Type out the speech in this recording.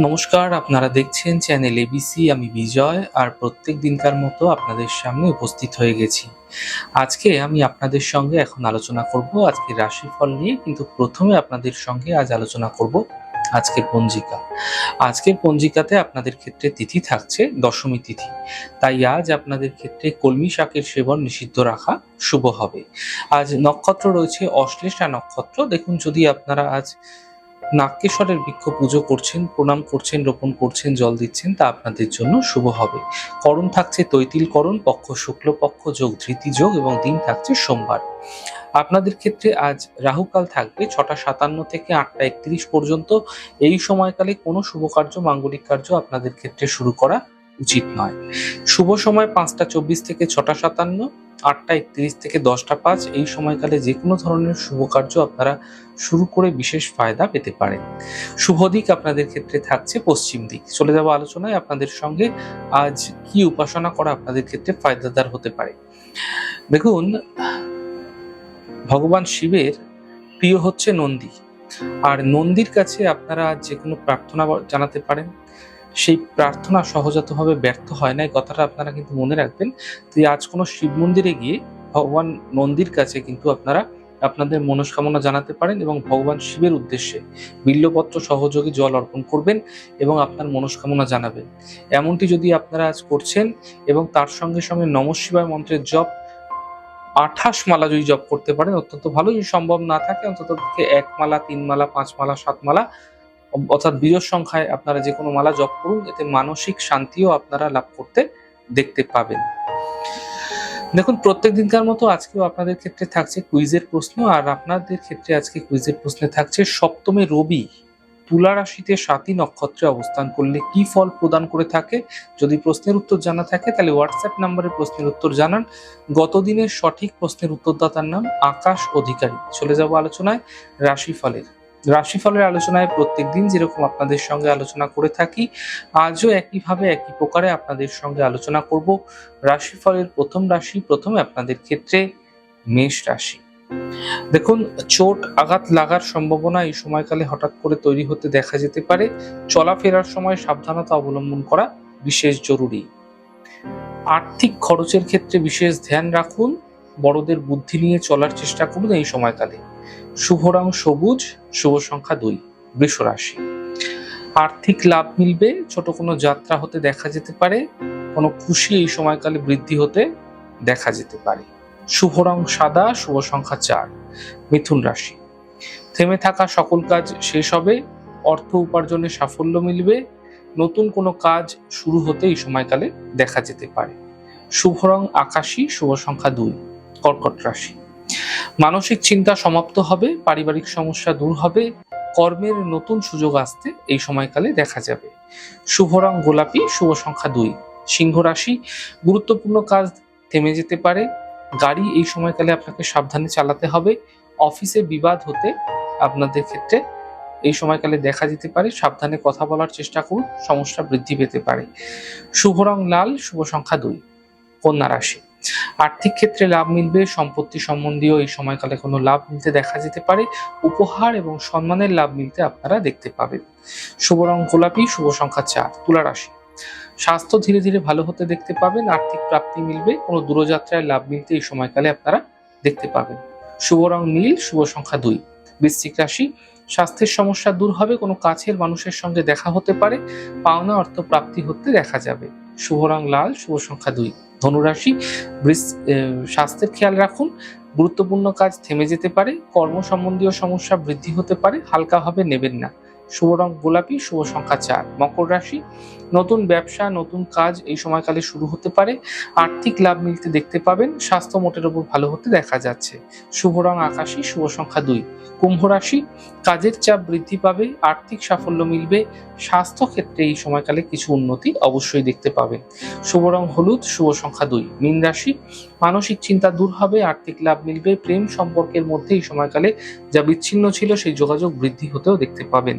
নমস্কার, আপনারা দেখছেন চ্যানেল এবিসি আমি বিজয়, আর প্রত্যেক দিনকার মতো আপনাদের সামনে উপস্থিত হয়ে গেছি। আজকে আমি আপনাদের সঙ্গে এখন আলোচনা করব আজকে রাশিফল নিয়ে, কিন্তু প্রথমে আপনাদের সঙ্গে আজ আলোচনা করব আজকের পঞ্জিকা। আজকের পঞ্জিকাতে আপনাদের ক্ষেত্রে তিথি থাকছে দশমী তিথি। তাই আজ আপনাদের ক্ষেত্রে কলমি শাকের সেবন নিষিদ্ধ রাখা শুভ হবে। আজ নক্ষত্র রয়েছে অশ্লেষা নক্ষত্র। দেখুন, যদি আপনারা আজ নাক্যেশ্বরের বৃক্ষ পুজো করছেন, প্রণাম করছেন, রোপণ করছেন, জল দিচ্ছেন, তা আপনাদের জন্য শুভ হবে। করণ থাকছে তৈতিল করণ পক্ষ শুক্লপক্ষ, যোগ ধৃতি যোগ এবং দিন থাকছে সোমবার। আপনাদের ক্ষেত্রে আজ রাহুকাল থাকবে ছটা সাতান্ন থেকে আটটা একত্রিশ পর্যন্ত। এই সময়কালে কোনো শুভ কার্য, মাঙ্গলিক কার্য আপনাদের ক্ষেত্রে শুরু করা উচিত নয়। শুভ সময় পাঁচটা চব্বিশ থেকে ছটা সাতান্ন। আটটা একত্রিশ থেকে দশটা পাঁচ এই সময়কালে যে কোনো ধরনের শুভ কার্য আপনারা শুরু করে বিশেষ ফায়দা পেতে পারেন। শুভ দিক আপনাদের ক্ষেত্রে থাকছে পশ্চিম দিক। চলে যাব আলোচনায় আপনাদের সঙ্গে। আজ কি উপাসনা করা আপনাদের ক্ষেত্রে ফায়দাদার হতে পারে? দেখুন, ভগবান শিবের প্রিয় হচ্ছে নন্দী। আর নন্দীর কাছে আপনারা যে কোনো প্রার্থনা জানাতে পারেন। সেই প্রার্থনা সহজাতভাবে ব্যর্থ হয় না এই কথাটা আপনারা কিন্তু মনে রাখবেন। তো আজ কোনো শিব মন্দিরে গিয়ে ভগবান নন্দীর কাছে কিন্তু আপনারা আপনাদের মনস্কামনা জানাতে পারেন এবং ভগবান শিবের উদ্দেশ্যে বিল্লপত্র সহযোগে জল অর্পণ করবেন এবং আপনার মনস্কামনা জানাবেন। এমনটি যদি আপনারা আজ করছেন এবং তার সঙ্গে সঙ্গে নম শিবায় মন্ত্রের জপ, আঠাশ মালা যদি জপ করতে পারেন, অত্যন্ত ভালো যদি সম্ভব না থাকে, অন্তত এক মালা, তিন মালা, পাঁচ মালা, সাত মালা অর্থাৎ বিজয় সংখ্যায় আপনারা যে কোনো মালা জপ করুন, এতে মানসিক শান্তিও আপনারা লাভ করতে দেখতে পাবেন। দেখুন, প্রত্যেক দিনকার মতো আজকেও আপনাদের ক্ষেত্রে থাকছে কুইজের প্রশ্ন, আর আপনাদের ক্ষেত্রে আজকে কুইজের প্রশ্নে থাকছে সপ্তমে রবি। তুলা রাশিতে সাতই নক্ষত্রে অবস্থান করলে কি ফল প্রদান করে থাকে? যদি প্রশ্নের উত্তর জানা থাকে, তাহলে হোয়াটসঅ্যাপ নাম্বারে প্রশ্নের উত্তর জানান। গতদিনের সঠিক প্রশ্নের উত্তরদাতার নাম আকাশ অধিকারী। চলে যাব আলোচনায় রাশিফলের। রাশিফলের আলোচনায় প্রত্যেক দিন যেরকম আপনাদের সঙ্গে আলোচনা করে থাকি, আজও একইভাবে একই প্রকারে আপনাদের সঙ্গে আলোচনা করব রাশিফলের প্রথম রাশি, প্রথমে আপনাদের ক্ষেত্রে মেষ রাশি। দেখুন, চোট, আঘাত লাগার সম্ভাবনা এই সময়কালে হঠাৎ করে তৈরি হতে দেখা যেতে পারে। চলাফেরার সময় সাবধানতা অবলম্বন করা বিশেষ জরুরি। আর্থিক খরচের ক্ষেত্রে বিশেষ ধ্যান রাখুন। বড়দের বুদ্ধি নিয়ে চলার চেষ্টা করুন এই সময়কালে। শুভ রং সবুজ, শুভ সংখ্যা দুই, বৃষ রাশি। আর্থিক লাভ মিলবে, ছোট কোনো যাত্রা হতে দেখা যেতে পারে, কোনো খুশি এই সময়কালে বৃদ্ধি হতে দেখা যেতে পারে। শুভ রং সাদা, শুভ সংখ্যা চার, মিথুন রাশি। থেমে থাকা সকল কাজ শেষ হবে, অর্থ উপার্জনে সাফল্য মিলবে, নতুন কোনো কাজ শুরু হতে এই সময়কালে দেখা যেতে পারে। শুভ রং আকাশী, শুভ সংখ্যা দুই। কর্কট রাশি। মানসিক চিন্তা সমাপ্ত হবে, পারিবারিক সমস্যা দূর হবে, কর্মের নতুন সুযোগ আসতে এই সময়কালে দেখা যাবে। শুভ রং গোলাপি, শুভ সংখ্যা দুই। সিংহ রাশি, গুরুত্বপূর্ণ কাজ থেমে যেতে পারে। গাড়ি এই সময়কালে আপনাকে সাবধানে চালাতে হবে। অফিসে বিবাদ হতে আপনাদের ক্ষেত্রে এই সময়কালে দেখা যেতে পারে। সাবধানে কথা বলার চেষ্টা করুন, সমস্যা বৃদ্ধি পেতে পারে। শুভ রং লাল, শুভ সংখ্যা দুই। কন্যা রাশি। আর্থিক ক্ষেত্রে লাভ মিলবে, সম্পত্তি সম্বন্ধীয় এই সময়কালে কোনো লাভ মিলতে দেখা যেতে পারে, উপহার এবং সম্মানের লাভ মিলতে আপনারা দেখতে পাবেন। শুভ রং গোলাপি, শুভ সংখ্যা চার, তুলা রাশি। স্বাস্থ্য ধীরে ধীরে ভালো হতে দেখতে পাবেন, আর্থিক প্রাপ্তি মিলবে, কোনো দূরযাত্রায় লাভ মিলতে এই সময়কালে আপনারা দেখতে পাবেন। শুভ রং নীল, শুভ সংখ্যা দুই। বৃশ্চিক রাশি, স্বাস্থ্যের সমস্যা দূর হবে, কোনো কাছের মানুষের সঙ্গে দেখা হতে পারে, পাওনা অর্থ প্রাপ্তি হতে দেখা যাবে। শুভ রং লাল, শুভ সংখ্যা দুই। ধনুরাশি স্বাস্থ্যের খেয়াল রাখুন। গুরুত্বপূর্ণ কাজ থেমে যেতে পারে। কর্ম সম্বন্ধীয় সমস্যা বৃদ্ধি হতে পারে। হালকাভাবে নেবেন না। শুভ রং গোলাপি, শুভ সংখ্যা চার। মকর রাশি, নতুন ব্যবসা, নতুন কাজ, এই সময়কালে শুরু হতে পারে। আর্থিক লাভ মিলতে দেখতে পাবেন, স্বাস্থ্য মোটের উপর ভালো হতে দেখা যাচ্ছে। শুভ রং আকাশী, শুভ সংখ্যা দুই। কুম্ভ রাশি, কাজের চাপ বৃদ্ধি পাবে, আর্থিক সাফল্য মিলবে, স্বাস্থ্য ক্ষেত্রে এই সময়কালে কিছু উন্নতি অবশ্যই দেখতে পাবেন। শুভ রং হলুদ, শুভ সংখ্যা দুই। মীন রাশি, মানসিক চিন্তা দূর হবে, আর্থিক লাভ মিলবে, প্রেম সম্পর্কের মধ্যে এই সময়কালে যা বিচ্ছিন্ন ছিল সেই যোগাযোগ বৃদ্ধি হতেও দেখতে পাবেন।